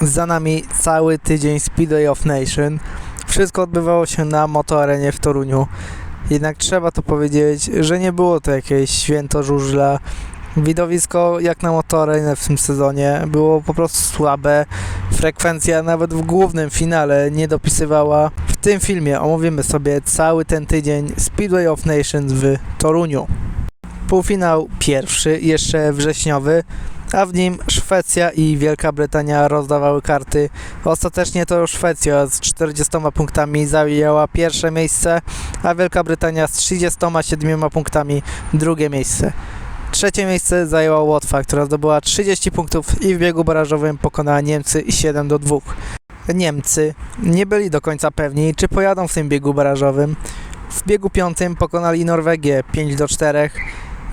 Za nami cały tydzień Speedway of Nation. Wszystko odbywało się na motoarenie w Toruniu. Jednak trzeba to powiedzieć, że nie było to jakieś święto żużla. Widowisko jak na motoarenę w tym sezonie było po prostu słabe. Frekwencja nawet w głównym finale nie dopisywała. W tym filmie omówimy sobie cały ten tydzień Speedway of Nations w Toruniu. Półfinał pierwszy, jeszcze wrześniowy, a w nim Szwecja i Wielka Brytania rozdawały karty. Ostatecznie to Szwecja z 40 punktami zajęła pierwsze miejsce, a Wielka Brytania z 37 punktami drugie miejsce. Trzecie miejsce zajęła Łotwa, która zdobyła 30 punktów i w biegu barażowym pokonała Niemcy 7 do 2. Niemcy nie byli do końca pewni, czy pojadą w tym biegu barażowym. W biegu piątym pokonali Norwegię 5 do 4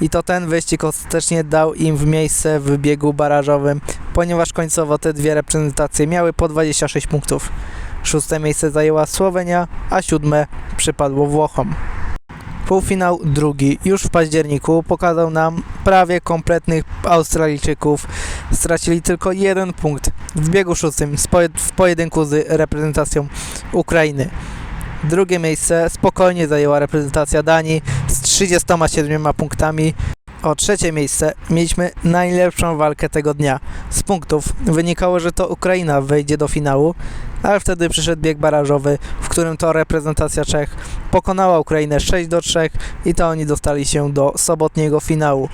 i to ten wyścig ostatecznie dał im w miejsce w biegu barażowym, ponieważ końcowo te dwie reprezentacje miały po 26 punktów. Szóste miejsce zajęła Słowenia, a siódme przypadło Włochom. Półfinał drugi już w październiku pokazał nam prawie kompletnych Australijczyków. Stracili tylko jeden punkt w biegu szóstym w pojedynku z reprezentacją Ukrainy. Drugie miejsce spokojnie zajęła reprezentacja Danii z 37 punktami. O trzecie miejsce mieliśmy najlepszą walkę tego dnia. Z punktów wynikało, że to Ukraina wejdzie do finału, ale wtedy przyszedł bieg barażowy, w którym to reprezentacja Czech pokonała Ukrainę 6 do 3 i to oni dostali się do sobotniego finału.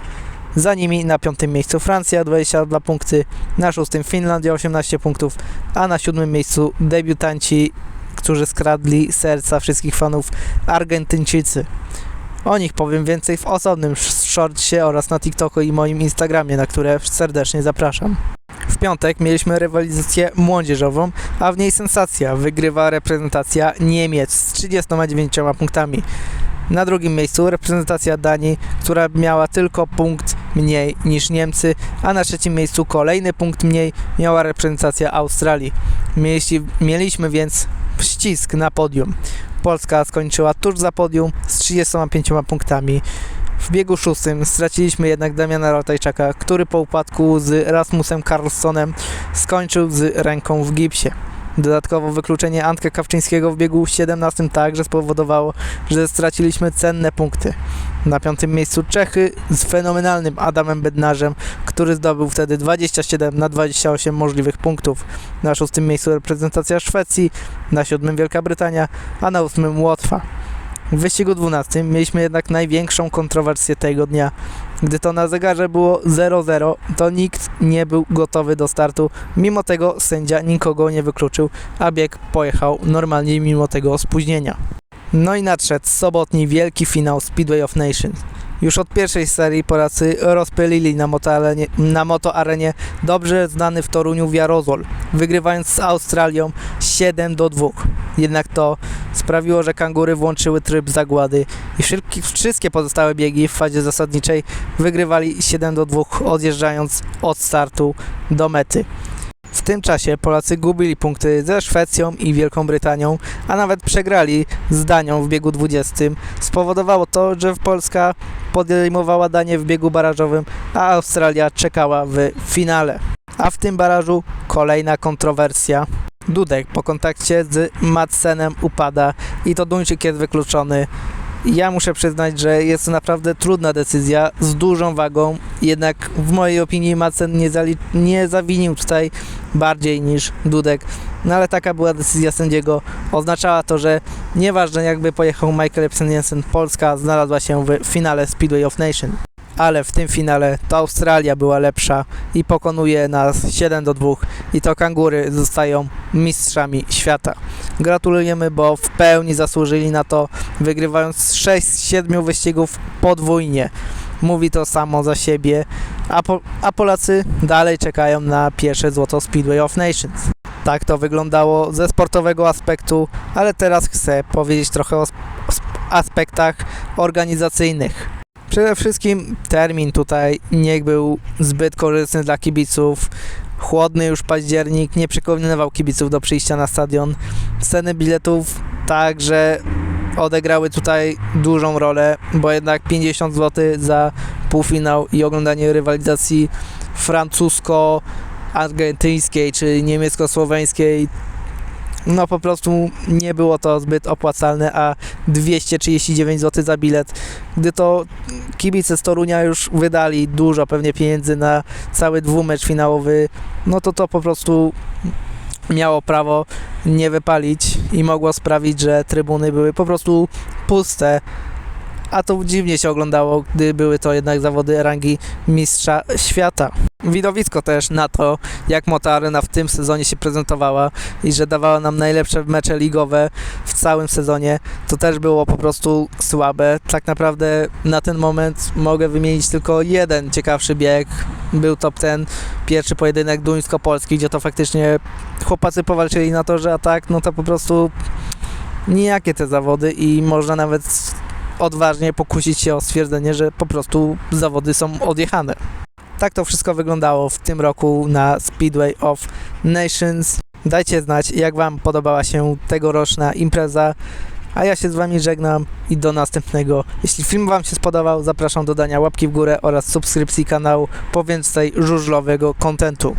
Za nimi na piątym miejscu Francja 22 punkty, na szóstym Finlandia 18 punktów, a na siódmym miejscu debiutanci, którzy skradli serca wszystkich fanów Argentyńczycy. O nich powiem więcej w osobnym shortsie oraz na TikToku i moim Instagramie, na które serdecznie zapraszam. W piątek mieliśmy rywalizację młodzieżową, a w niej sensacja. Wygrywa reprezentacja Niemiec z 39 punktami. Na drugim miejscu reprezentacja Danii, która miała tylko punkt mniej niż Niemcy, a na trzecim miejscu kolejny punkt mniej miała reprezentacja Australii. Mieliśmy, mieliśmy więc ścisk na podium. Polska skończyła tuż za podium z 35 punktami. W biegu szóstym straciliśmy jednak Damiana Ratajczaka, który po upadku z Rasmusem Carlsonem skończył z ręką w gipsie. Dodatkowo wykluczenie Antka Kawczyńskiego w biegu 17 także spowodowało, że straciliśmy cenne punkty. Na piątym miejscu Czechy z fenomenalnym Adamem Bednarzem, który zdobył wtedy 27 na 28 możliwych punktów. Na szóstym miejscu reprezentacja Szwecji, na siódmym Wielka Brytania, a na ósmym Łotwa. W wyścigu 12 mieliśmy jednak największą kontrowersję tego dnia. Gdy to na zegarze było 0-0, to nikt nie był gotowy do startu. Mimo tego sędzia nikogo nie wykluczył, a bieg pojechał normalnie mimo tego spóźnienia. No i nadszedł sobotni wielki finał Speedway of Nations. Już od pierwszej serii Polacy rozpylili na motoarenie, na motoarenie dobrze znany w Toruniu Wiarozol, wygrywając z Australią 7 do 2. Jednak to sprawiło, że kangury włączyły tryb zagłady i wszystkie pozostałe biegi w fazie zasadniczej wygrywali 7 do 2, odjeżdżając od startu do mety. W tym czasie Polacy gubili punkty ze Szwecją i Wielką Brytanią, a nawet przegrali z Danią w biegu 20. Spowodowało to, że Polska podejmowała Danię w biegu barażowym, a Australia czekała w finale. A w tym barażu kolejna kontrowersja. Dudek po kontakcie z Madsenem upada i to Duńczyk jest wykluczony. Ja muszę przyznać, że jest to naprawdę trudna decyzja z dużą wagą, jednak w mojej opinii Madsen nie, nie zawinił tutaj bardziej niż Dudek. No ale taka była decyzja sędziego. Oznaczała to, że nieważne jakby pojechał Michael Epson Jensen, Polska znalazła się w finale Speedway of Nation. Ale w tym finale to Australia była lepsza i pokonuje nas 7 do 2 i to kangury zostają mistrzami świata. Gratulujemy, bo w pełni zasłużyli na to, wygrywając 6 z 7 wyścigów podwójnie. Mówi to samo za siebie, a, po, a Polacy dalej czekają na pierwsze złoto Speedway of Nations. Tak to wyglądało ze sportowego aspektu, ale teraz chcę powiedzieć trochę o sp- sp- aspektach organizacyjnych. Przede wszystkim termin tutaj nie był zbyt korzystny dla kibiców. Chłodny już październik nie przekonywał kibiców do przyjścia na stadion. Ceny biletów także odegrały tutaj dużą rolę, bo jednak 50 zł za półfinał i oglądanie rywalizacji francusko argentyńskiej czy niemiecko-słoweńskiej no po prostu nie było to zbyt opłacalne, a 239 zł za bilet, gdy to kibice z Torunia już wydali dużo pewnie pieniędzy na cały dwumecz finałowy, no to to po prostu miało prawo nie wypalić i mogło sprawić, że trybuny były po prostu puste. A to dziwnie się oglądało, gdy były to jednak zawody rangi mistrza świata. Widowisko też na to, jak Moto Arena w tym sezonie się prezentowała i że dawała nam najlepsze mecze ligowe w całym sezonie, to też było po prostu słabe. Tak naprawdę na ten moment mogę wymienić tylko jeden ciekawszy bieg. Był top ten, pierwszy pojedynek duńsko-polski, gdzie to faktycznie chłopacy powalczyli na torze, a tak, no to po prostu nijakie te zawody i można nawet odważnie pokusić się o stwierdzenie, że po prostu zawody są odjechane. Tak to wszystko wyglądało w tym roku na Speedway of Nations. Dajcie znać, jak Wam podobała się tegoroczna impreza. A ja się z Wami żegnam i do następnego. Jeśli film Wam się spodobał, zapraszam do dania łapki w górę oraz subskrypcji kanału po więcej żużlowego kontentu.